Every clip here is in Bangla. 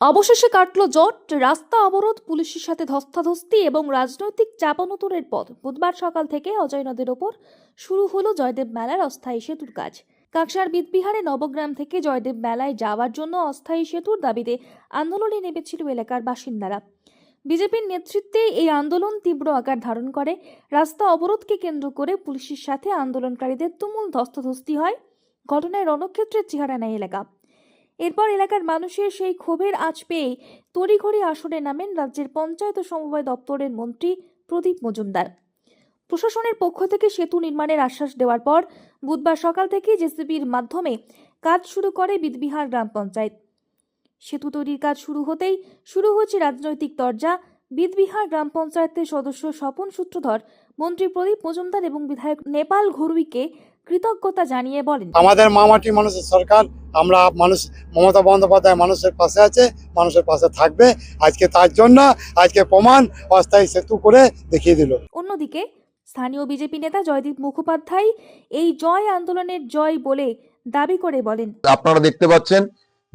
অবশেষে কাটল জট, রাস্তা অবরোধ, পুলিশের সাথে ধস্তাধস্তি এবং রাজনৈতিক চাপানোতরের পথ। বুধবার সকাল থেকে অজয় নদের ওপর শুরু হলো জয়দেব মেলার অস্থায়ী সেতুর কাজ। কাকসার বিদবিহারে নবগ্রাম থেকে জয়দেব মেলায় যাওয়ার জন্য অস্থায়ী সেতুর দাবিতে আন্দোলনে নেমেছিল এলাকার বাসিন্দারা। বিজেপির নেতৃত্বে এই আন্দোলন তীব্র আকার ধারণ করে। রাস্তা অবরোধকে কেন্দ্র করে পুলিশের সাথে আন্দোলনকারীদের তুমুল ধস্তাধস্তি হয়। ঘটনায় রণক্ষেত্রের চেহারা নেয় এলাকা। এরপর এলাকার মানুষের সেই ক্ষোভের আঁচ পেয়ে তড়িঘড়ি আসনে নামেন রাজ্যের পঞ্চায়েত সমবায় দপ্তরের মন্ত্রী প্রদীপ মজুমদার। প্রশাসনের পক্ষ থেকে সেতু নির্মাণের আশ্বাস দেওয়ার পর বুধবার সকাল থেকে জেসিবির মাধ্যমে কাজ শুরু করে বিদবিহার গ্রাম পঞ্চায়েত। সেতু তৈরির কাজ শুরু হতেই শুরু হচ্ছে রাজনৈতিক তরজা বিদবিহার গ্রাম পঞ্চায়েতের সদস্য স্বপন সূত্রধর মন্ত্রী প্রদীপ মজুমদার এবং বিধায়ক নেপাল ঘরুইকে কৃতজ্ঞতা জানিয়ে বলেন। আমাদের মামাটি মানুষের সরকার আমরা মানুষ মমতা বন্দ্যোপাধ্যায় মানুষের পাশে আছে মানুষের পাশে থাকবে। আজকে তার জন্য আজকে প্রমাণ অস্থায়ী সেতু করে দেখিয়ে দিল। অন্যদিকে স্থানীয় বিজেপি নেতা জয়দীপ মুখোপাধ্যায় এই জয় আন্দোলনের জয় বলে দাবি করে বলেন। আপনারা দেখতে পাচ্ছেন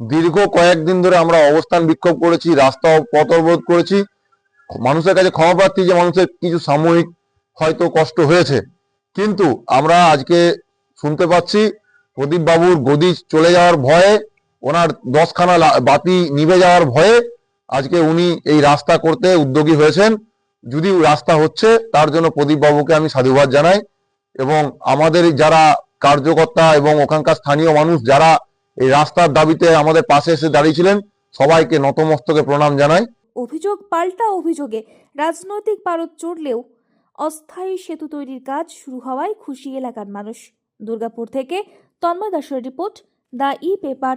দীর্ঘ কয়েকদিন ধরে আমরা অবস্থান বিক্ষোভ করেছি রাস্তা পথ অবরোধ করেছি। মানুষের কাছে ক্ষমা প্রার্থী যে মানুষের কিছু সাময়িক হয়তো কষ্ট হয়েছে। কিন্তু আমরা আজকে শুনতে পাচ্ছি, প্রদীপ বাবুর গদি চলে যাওয়ার ভয়ে, ওনার দশখানা বাতি নিভে যাওয়ার ভয়ে আজকে উনি এই রাস্তা করতে উদ্যোগী হয়েছেন। যদি রাস্তা হচ্ছে, তার জন্য প্রদীপ বাবুকে আমি সাধুবাদ জানাই এবং আমাদের যারা কার্যকর্তা এবং ওখানকার স্থানীয় মানুষ যারা এই রাস্তার দাবিতে আমাদের পাশে এসে দাঁড়িয়েছিলেন সবাইকে নতমস্তকে প্রণাম জানাই। অভিযোগ, পাল্টা অভিযোগে রাজনৈতিক পারদ চড়লেও অস্থায়ী সেতু তৈরির কাজ শুরু হওয়ায় খুশি এলাকার মানুষ। দুর্গাপুর থেকে তন্ময় দাসের report, the E paper.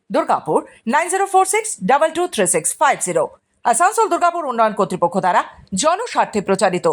Durgapur nine zero four six double two three six five zero. Asansol Durgapur উন্নয়ন কর্তৃপক্ষ দ্বারা জনস্বার্থে প্রচারিত।